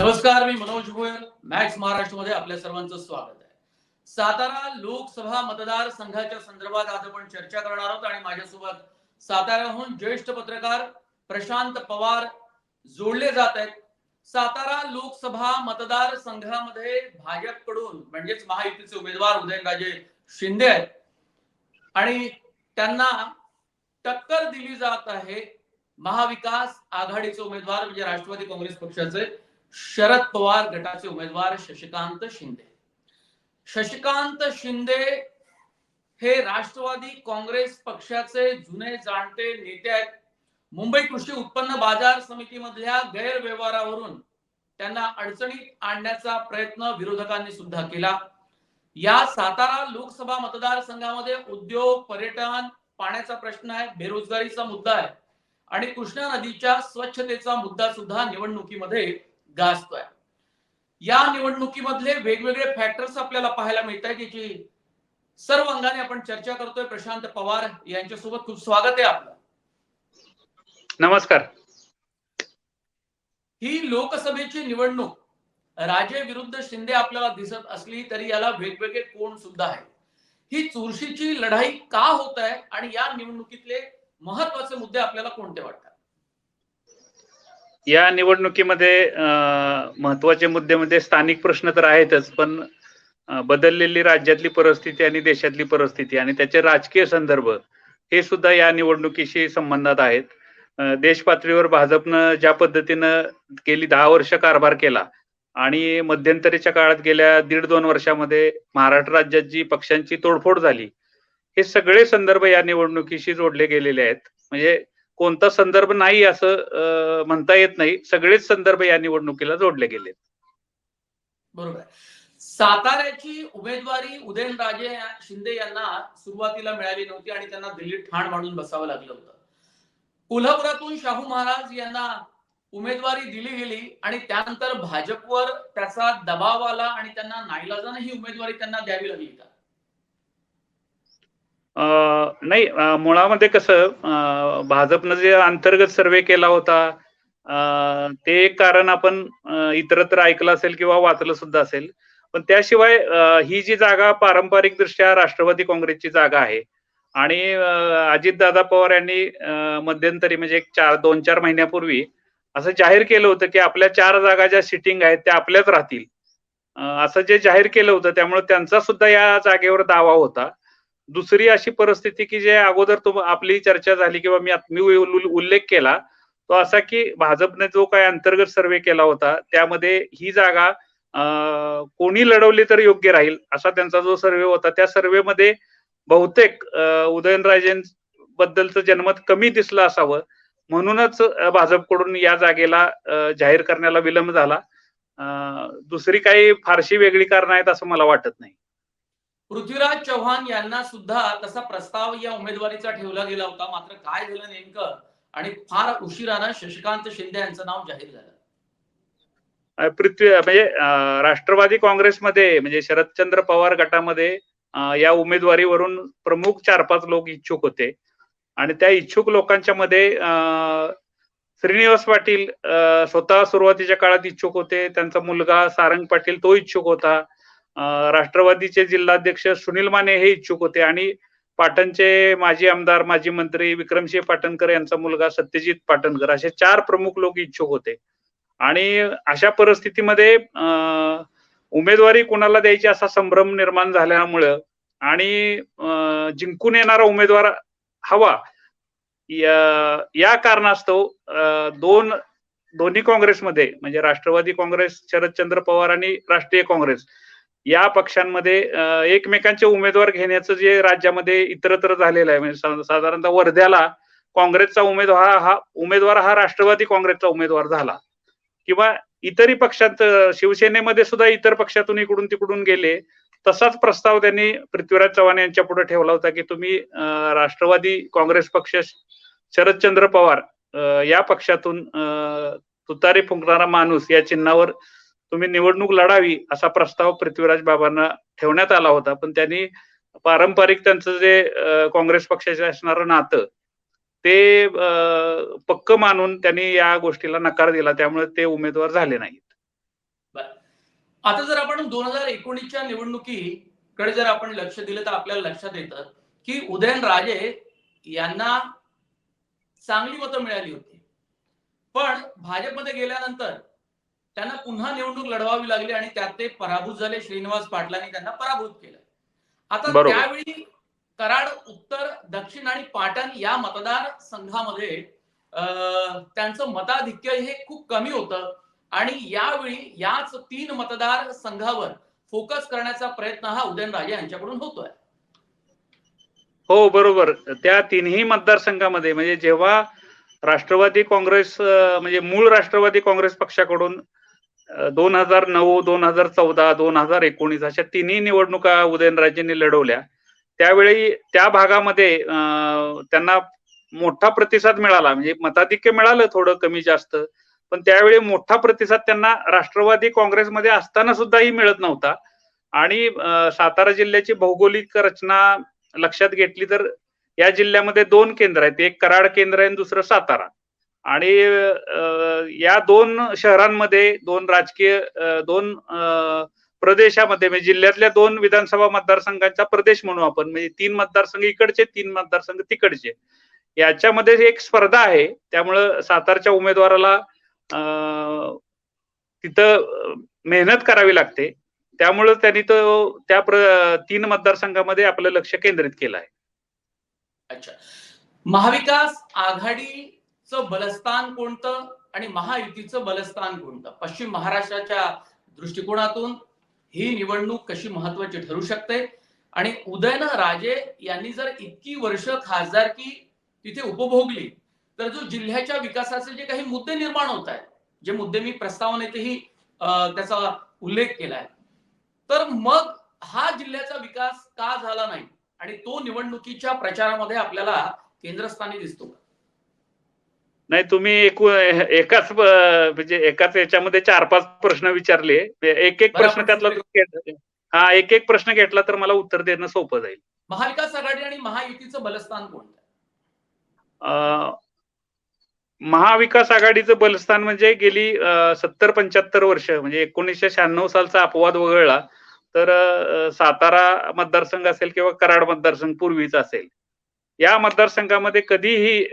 नमस्कार मी मनोज गोयल. मॅक्स महाराष्ट्रमध्ये आपल्या सर्वांचं स्वागत आहे. सातारा लोकसभा मतदार संघाच्या संदर्भात आज आपण चर्चा करणार आहोत आणि माझ्यासोबत साताऱ्याहून ज्येष्ठ पत्रकार प्रशांत पवार जोडले जात आहेत. सातारा लोकसभा मतदार संघामध्ये भाजपकडून म्हणजेच महायुतीचे उमेदवार उदयनराजे शिंदे आहेत. आणि त्यांना टक्कर दिली जात आहे महाविकास आघाडीचे उमेदवार म्हणजे राष्ट्रवादी काँग्रेस पक्षाचे. शरद पवार गटाचे उमेदवार शशिकांत शिंदे. शशिकांत शिंदे हे राष्ट्रवादी काँग्रेस पक्षाचे जुने जाणते नेते आहेत. मुंबई कृषी उत्पन्न बाजार समितीमधल्या गैरव्यवहारावरून त्यांना अडचणीत आणण्याचा प्रयत्न विरोधकांनी सुद्धा केला. या सातारा लोकसभा मतदारसंघामध्ये उद्योग पर्यटन पाण्याचा प्रश्न आहे बेरोजगारीचा मुद्दा आहे आणि कृष्णा नदीच्या स्वच्छतेचा मुद्दा सुद्धा निवडणुकीमध्ये गाजतोय. या निवडणुकीमधले वेगवेगळे फॅक्टर्स आपल्याला पाहायला मिळत आहेत याची सर्व अंगाने आपण चर्चा करतोय. प्रशांत पवार यांच्यासोबत खूप स्वागत आहे आपलं. नमस्कार. ही लोकसभेची निवडणूक राजे विरुद्ध शिंदे आपल्याला दिसत असली तरी याला वेगवेगळे कोण सुद्धा आहेत. ही चुरशीची लढाई का होत आहे आणि या निवडणुकीतले महत्त्वाचे मुद्दे आपल्याला कोणते वाटतात? या निवडणुकीमध्ये महत्त्वाचे मुद्दे म्हणजे स्थानिक प्रश्न तर आहेतच पण बदललेली राज्यातली परिस्थिती आणि देशातली परिस्थिती आणि त्याचे राजकीय संदर्भ हे सुद्धा या निवडणुकीशी संबंधात आहेत. देश पातळीवर भाजपनं ज्या पद्धतीनं गेली दहा वर्ष कारभार केला आणि मध्यंतरीच्या काळात गेल्या दीड दोन वर्षामध्ये महाराष्ट्र राज्यात जी पक्षांची तोडफोड झाली हे सगळे संदर्भ या निवडणुकीशी जोडले गेलेले आहेत. म्हणजे कोणता संदर्भ नाही असं म्हणता येत नाही. सगळेच संदर्भ या निवडणुकीला जोडले गेले बरोबर. साताऱ्याची उमेदवारी उदयनराजे शिंदे यांना सुरुवातीला मिळाली नव्हती आणि त्यांना दिल्लीत ठाण मांडून बसावं लागलं होतं. कोल्हापुरातून शाहू महाराज यांना उमेदवारी दिली गेली आणि त्यानंतर भाजपवर त्याचा दबाव आला आणि त्यांना नाईलाजानं ही उमेदवारी त्यांना द्यावी लागली. का नाही मुळामध्ये कसं भाजपनं जे अंतर्गत सर्वे केला होता ते एक कारण आपण इतरत्र ऐकलं असेल किंवा वाचलं सुद्धा असेल. पण त्याशिवाय ही जी जागा पारंपरिक दृष्ट्या राष्ट्रवादी काँग्रेसची जागा आहे आणि अजितदादा पवार यांनी मध्यंतरी म्हणजे एक चार दोन चार महिन्यापूर्वी असं जाहीर केलं होतं की आपल्या चार जागा ज्या सिटिंग आहेत त्या आपल्याच राहतील. असं जे जाहीर केलं होतं त्यामुळे त्यांचा सुद्धा या जागेवर दावा होता. दुसरी अशी परिस्थिती की जे अगोदर तुम आपली चर्चा झाली किंवा मी मी उल्लेख केला तो असा की भाजपने जो काय अंतर्गत सर्वे केला होता त्यामध्ये ही जागा कोणी लढवली तर योग्य राहील असा त्यांचा जो सर्वे होता त्या सर्वेमध्ये बहुतेक उदयनराजें बद्दलचं जनमत कमी दिसलं असावं. म्हणूनच भाजपकडून या जागेला जाहीर करण्याला विलंब झाला. दुसरी काही फारशी वेगळी कारण आहेत असं मला वाटत नाही. पृथ्वीराज चव्हाण यांना सुद्धा तसा प्रस्ताव या उमेदवारीचा ठेवला गेला होता. मात्र काय झालं नेमकं? आणि फार उशिरानं शशिकांत शिंदे यांचं नाव जाहीर झालं. पृथ्वी म्हणजे राष्ट्रवादी काँग्रेसमध्ये म्हणजे शरदचंद्र पवार गटामध्ये या उमेदवारीवरून प्रमुख चार पाच लोक इच्छुक होते. आणि त्या इच्छुक लोकांच्या मध्ये अ, श्रीनिवास पाटील स्वतः सुरुवातीच्या काळात इच्छुक होते. त्यांचा मुलगा सारंग पाटील तो इच्छुक होता. राष्ट्रवादीचे जिल्हाध्यक्ष सुनील माने हे इच्छुक होते आणि पाटणचे माजी आमदार माजी मंत्री विक्रमसिंह पाटणकर यांचा मुलगा सत्यजित पाटणकर असे चार प्रमुख लोक इच्छुक होते. आणि अशा परिस्थितीमध्ये अं, उमेदवारी कोणाला द्यायची असा संभ्रम निर्माण झाल्यामुळं आणि अं, जिंकून येणारा उमेदवार हवा या या कारणास्तव अं, दोन दोन्ही काँग्रेसमध्ये म्हणजे राष्ट्रवादी काँग्रेस शरदचंद्र पवार आणि राष्ट्रीय काँग्रेस या पक्षांमध्ये एकमेकांचे उमेदवार घेण्याचं जे राज्यामध्ये इतरत्र झालेलं आहे म्हणजे साधारणतः वर्ध्याला काँग्रेसचा उमेदवार हा उमेदवार हा राष्ट्रवादी काँग्रेसचा उमेदवार झाला. किंवा इतरही पक्षात शिवसेनेमध्ये सुद्धा इतर पक्षातून इकडून तिकडून गेले तसाच प्रस्ताव त्यांनी पृथ्वीराज चव्हाण यांच्या पुढे ठेवला होता की तुम्ही अं, राष्ट्रवादी काँग्रेस पक्ष शरदचंद्र पवार या पक्षातून अं, तुतारी फुंकणारा माणूस या चिन्हावर तुम्ही निवडणूक लढावी असा प्रस्ताव पृथ्वीराज बाबांना ठेवण्यात आला होता. पण त्यांनी पारंपरिक त्यांचं जे काँग्रेस पक्षाचे असणारं नातं ते पक्क मानून त्यांनी या गोष्टीला नकार दिला. त्यामुळे ते उमेदवार झाले नाहीत. आता जर आपण दोन हजार एकोणीसच्या निवडणुकीकडे जर आपण लक्ष दिलं तर आपल्याला लक्षात येतं की उदयनराजे यांना चांगली मतं मिळाली होती. पण भाजपमध्ये गेल्यानंतर त्यांना पुन्हा निवडणूक लढवावी लागली आणि त्यात ते पराभूत झाले श्रीनिवास पाटलांनी त्यांना पराभूत केलं. आता. त्यावेळी कराड उत्तर दक्षिण आणि पाटण या मतदार संघामध्ये त्यांचं मताधिक्य हे खूप कमी होतं आणि यावेळी याच तीन मतदार संघावर फोकस करण्याचा प्रयत्न हा उदयनराजे यांच्याकडून होतोय. हो बरोबर. त्या तिन्ही मतदारसंघामध्ये म्हणजे जेव्हा राष्ट्रवादी काँग्रेस म्हणजे मूळ राष्ट्रवादी काँग्रेस पक्षाकडून दोन हजार नऊ दोन हजार चौदा दोन हजार एकोणीस अशा तिन्ही निवडणुका उदयनराजेंनी लढवल्या. त्यावेळी त्या भागामध्ये त्यांना मोठा प्रतिसाद मिळाला. म्हणजे मताधिक्य मिळालं थोडं कमी जास्त. पण त्यावेळी मोठा प्रतिसाद त्यांना राष्ट्रवादी काँग्रेसमध्ये असताना सुद्धाही मिळत नव्हता. आणि सातारा जिल्ह्याची भौगोलिक रचना लक्षात घेतली तर या जिल्ह्यामध्ये दोन केंद्र आहेत. एक कराड केंद्र आहे आणि दुसरं सातारा. आणि या दोन शहरांमध्ये दोन राजकीय दोन प्रदेशामध्ये म्हणजे जिल्ह्यातल्या दोन विधानसभा मतदारसंघांचा प्रदेश म्हणू आपण म्हणजे तीन मतदारसंघ इकडचे तीन मतदारसंघ तिकडचे. याच्यामध्ये एक स्पर्धा आहे त्यामुळं सातारच्या उमेदवाराला तिथं मेहनत करावी लागते. त्यामुळं त्यांनी तो त्या तीन मतदारसंघामध्ये आपलं लक्ष केंद्रित केलं आहे. अच्छा. महाविकास च बलस्थान कोणतं आणि महायुतीचं बलस्थान कोणतं? पश्चिम महाराष्ट्राच्या दृष्टिकोनातून ही निवडणूक कशी महत्वाची ठरू शकते? आणि उदयन राजे यांनी जर इतकी वर्ष खासदारकी तिथे उपभोगली तर जो जिल्ह्याच्या विकासाचे जे काही मुद्दे निर्माण होत आहेत जे मुद्दे मी प्रस्तावनेतही अं, त्याचा उल्लेख केलाय तर मग हा जिल्ह्याचा विकास का झाला नाही? आणि तो निवडणुकीच्या प्रचारामध्ये आपल्याला केंद्रस्थानी दिसतो का? नाही तुम्ही एकू एकाच म्हणजे एकाच याच्यामध्ये चार पाच प्रश्न विचारले. एक एक प्रश्न त्यातला हा एक एक प्रश्न घेतला तर मला उत्तर देणं सोपं जाईल. महाविकास आघाडी आणि महायुतीचं बलस्थान कोणतं? अं, महाविकास आघाडीचं बलस्थान म्हणजे गेली सत्तर पंच्याहत्तर वर्ष म्हणजे एकोणीसशे शहाण्णव सालचा अपवाद वगळला तर सातारा मतदारसंघ असेल किंवा कराड मतदारसंघ पूर्वीचा असेल. या मतदारसंघामध्ये कधीही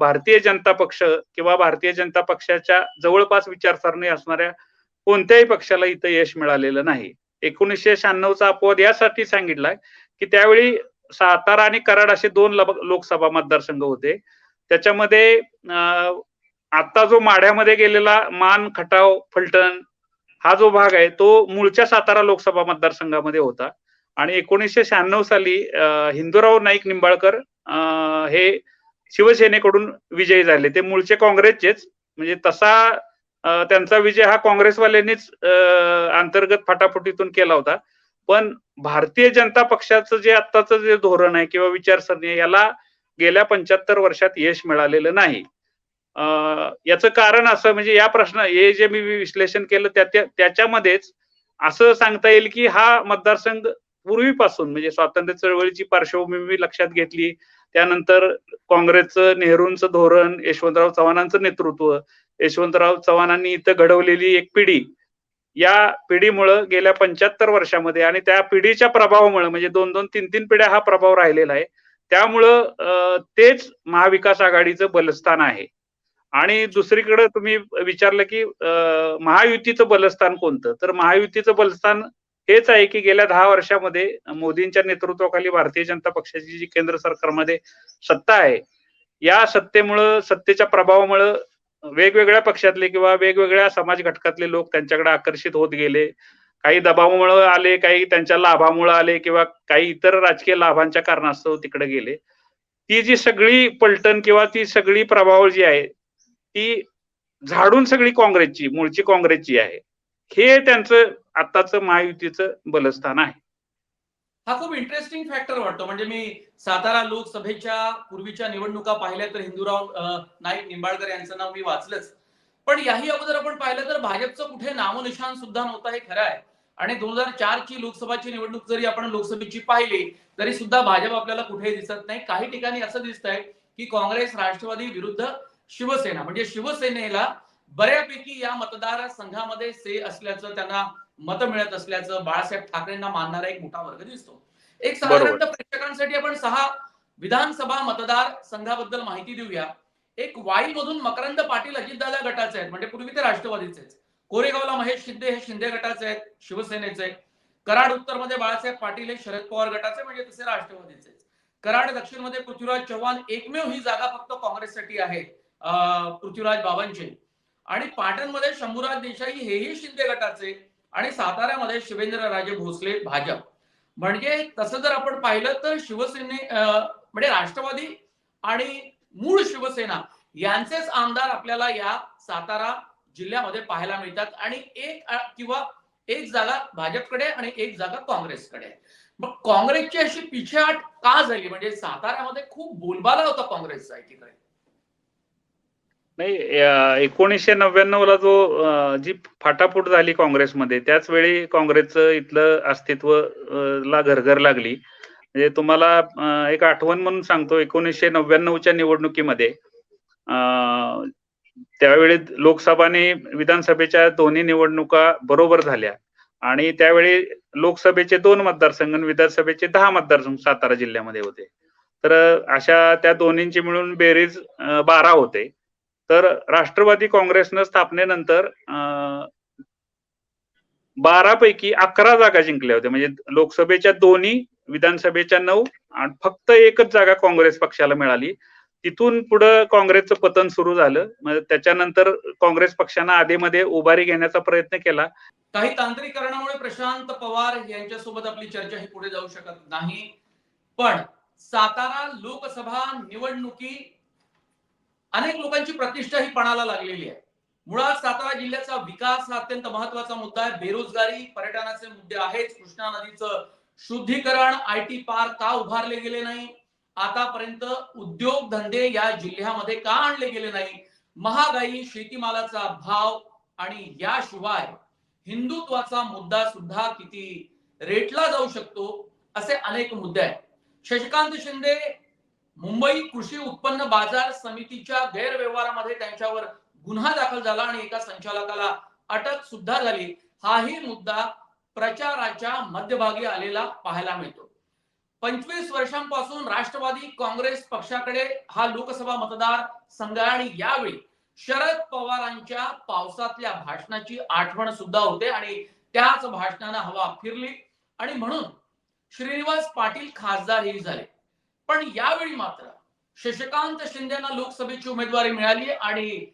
भारतीय जनता पक्ष किंवा भारतीय जनता पक्षाच्या जवळपास विचारसरणी असणाऱ्या कोणत्याही पक्षाला इथं यश मिळालेलं नाही. एकोणीसशे शहाण्णवचा अपवाद यासाठी सांगितलाय की त्यावेळी सातारा आणि कराड असे दोन लोकसभा मतदारसंघ होते. त्याच्यामध्ये आता जो माढ्यामध्ये गेलेला मान खटाव फलटण हा जो भाग आहे तो मूळच्या सातारा लोकसभा मतदारसंघामध्ये होता. आणि एकोणीसशे शहाण्णव साली हिंदूराव नाईक निंबाळकर हे शिवसेनेकडून विजयी झाले. ते मूळचे काँग्रेसचेच. म्हणजे तसा त्यांचा विजय हा काँग्रेसवाल्यांनीच अंतर्गत फटाफटीतून केला होता. पण भारतीय जनता पक्षाचं जे आत्ताचं जे धोरण आहे किंवा विचारसरणी आहे याला गेल्या पंच्याहत्तर वर्षात यश मिळालेलं नाही. याचं कारण असं म्हणजे या प्रश्न हे जे मी विश्लेषण केलं त्या त्या- त्याच्यामध्येच असं सांगता येईल की हा मतदारसंघ पूर्वीपासून म्हणजे स्वातंत्र्य चळवळीची पार्श्वभूमी लक्षात घेतली त्यानंतर काँग्रेसचं नेहरूंचं धोरण यशवंतराव चव्हाणांचं नेतृत्व यशवंतराव चव्हाणांनी इथं घडवलेली एक पिढी. या पिढीमुळं गेल्या पंच्याहत्तर वर्षामध्ये आणि त्या पिढीच्या प्रभावामुळे म्हणजे दोन दोन तीन तीन पिढ्या हा प्रभाव राहिलेला आहे. त्यामुळं तेच महाविकास आघाडीचं बलस्थान आहे. आणि दुसरीकडे तुम्ही विचारलं की महायुतीचं बलस्थान कोणतं? तर महायुतीचं बलस्थान हेच आहे की गेल्या दहा वर्षामध्ये मोदींच्या नेतृत्वाखाली भारतीय जनता पक्षाची जी केंद्र सरकारमध्ये सत्ता आहे या सत्तेमुळं सत्तेच्या प्रभावामुळं वेगवेगळ्या पक्षातले किंवा वेगवेगळ्या समाज घटकातले लोक त्यांच्याकडे आकर्षित होत गेले. काही दबावामुळे आले काही त्यांच्या लाभामुळे आले किंवा काही इतर राजकीय लाभांच्या कारणास्तव तिकडे गेले. ती जी सगळी पलटण किंवा ती सगळी प्रभाव जी आहे ती झाडून सगळी काँग्रेसची मूळची काँग्रेसची आहे. हे त्यांचं आताचं महायुतीचं बलस्थान आहे. हा खूप इंटरेस्टिंग फॅक्टर वाटतो. म्हणजे मी सातारा लोकसभेच्या पूर्वीच्या निवडणुका पाहिल्या तर हिंदूराव नाईक निंबाळकर यांचं नाव मी वाचलंच. पण याही अगोदर आपण पाहिलं तर भाजपचं कुठे नामोनिशान सुद्धा नव्हतं हे खरं आहे. आणि दोन हजार चारची लोकसभाची निवडणूक जरी आपण लोकसभेची पाहिली तरी सुद्धा भाजप आपल्याला कुठेही दिसत नाही. काही ठिकाणी असं दिसतंय की काँग्रेस राष्ट्रवादी विरुद्ध शिवसेना म्हणजे शिवसेनेला बऱ्यापैकी या मतदार संघामध्ये से असल्याचं त्यांना मतं मिळत असल्याचं बाळासाहेब ठाकरेंना मानणारा एक मोठा वर्ग दिसतो. एक साधारणतः प्रेक्षकांसाठी आपण सहा विधानसभा मतदार संघाबद्दल माहिती देऊया. एक वाई मधून मकरंद पाटील अजितदादा गटाचे आहेत म्हणजे पूर्वी ते राष्ट्रवादीचे. कोरेगावला महेश शिंदे हे शिंदे गटाचे आहेत शिवसेनेचे कराड उत्तरमध्ये बाळासाहेब पाटील हे शरद पवार गटाचे म्हणजे तसे राष्ट्रवादीचे. कराड दक्षिणमध्ये पृथ्वीराज चव्हाण एकमेव ही जागा फक्त काँग्रेससाठी आहे अं, पृथ्वीराज बाबांची आणि पाटणमध्ये शंभूराज देसाई हेही शिंदे गटाचे आणि साताऱ्यामध्ये शिवेंद्र राजे भोसले भाजप. म्हणजे तसं जर आपण पाहिलं तर शिवसेने म्हणजे राष्ट्रवादी आणि मूळ शिवसेना यांचेच आमदार आपल्याला या सातारा जिल्ह्यामध्ये पाहायला मिळतात. आणि एक किंवा एक जागा भाजपकडे आणि एक जागा काँग्रेसकडे. आहे. मग काँग्रेसची अशी पिछेहाट का झाली? म्हणजे साताऱ्यामध्ये खूप बोलबाला होता काँग्रेसचा एकीकडे. नाही एकोणीसशे नव्याण्णव ला जो जी फाटाफूट झाली काँग्रेसमध्ये त्याच वेळी काँग्रेसचं इथलं अस्तित्व ला घरघर लागली. म्हणजे तुम्हाला एक आठवण म्हणून सांगतो एकोणीसशे नव्याण्णवच्या निवडणुकीमध्ये त्यावेळी लोकसभा आणि विधानसभेच्या दोन्ही निवडणुका बरोबर झाल्या. आणि त्यावेळी लोकसभेचे दोन मतदारसंघ आणि विधानसभेचे दहा मतदारसंघ सातारा जिल्ह्यामध्ये होते. तर अशा त्या दोन्हींची मिळून बेरीज बारा होते. तर राष्ट्रवादी काँग्रेसनं स्थापनेनंतर बारा पैकी अकरा जागा जिंकल्या होत्या. म्हणजे लोकसभेच्या दोन्ही विधानसभेच्या नऊ आणि फक्त एकच जागा काँग्रेस पक्षाला मिळाली. तिथून पुढं काँग्रेसचं पतन सुरू झालं. मग त्याच्यानंतर काँग्रेस पक्षानं आधीमध्ये उभारी घेण्याचा प्रयत्न केला. काही तांत्रिक कारणामुळे प्रशांत पवार यांच्यासोबत आपली चर्चा ही पुढे जाऊ शकत नाही. पण सातारा लोकसभा निवडणुकी अनेक लोकांची प्रतिष्ठा ही पणाला लागलेली आहे. मुळात सातारा जिल्ह्याचा विकास हा अत्यंत महत्त्वाचा मुद्दा आहे. बेरोजगारी पर्यटनाचे मुद्दे आहेच कृष्णा नदीचं शुद्धीकरण आय टी पार्क का उभारले गेले नाही? आतापर्यंत उद्योग धंदे या जिल्ह्यामध्ये का आणले गेले नाही? महागाई शेतीमालाचा भाव आणि याशिवाय हिंदुत्वाचा मुद्दा सुद्धा किती रेटला जाऊ शकतो असे अनेक मुद्दे आहेत. शशिकांत शिंदे मुंबई कृषी उत्पन्न बाजार समितीच्या गैरव्यवहारामध्ये त्यांच्यावर गुन्हा दाखल झाला आणि एका संचालकाला अटक सुद्धा झाली. हाही मुद्दा प्रचाराच्या मध्यभागी आलेला पाहायला मिळतो. पंचवीस वर्षांपासून राष्ट्रवादी काँग्रेस पक्षाकडे हा लोकसभा मतदार संघ आणि यावेळी शरद पवारांच्या पावसातल्या भाषणाची आठवण सुद्धा होते आणि त्याच भाषणानं हवा फिरली. आणि म्हणून श्रीनिवास पाटील खासदारही झाले. पण यावेळी मात्र शशिकांत शिंदेना लोकसभेची उमेदवारी मिळाली आणि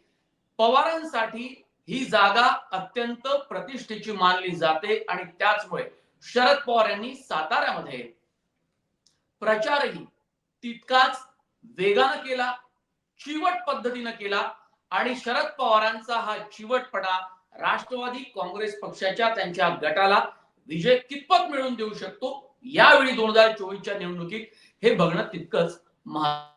पवारांसाठी ही जागा अत्यंत प्रतिष्ठेची मानली जाते आणि त्याचमुळे शरद पवार यांनी साताऱ्यामध्ये प्रचारही तितकाच वेगानं केला चिवट पद्धतीनं केला आणि शरद पवारांचा हा चिवटपणा राष्ट्रवादी काँग्रेस पक्षाच्या त्यांच्या गटाला विजय कितपत मिळवून देऊ शकतो यावेळी दोन हजार चोवीसच्या निवडणुकीत हे बघणं तितकंच महा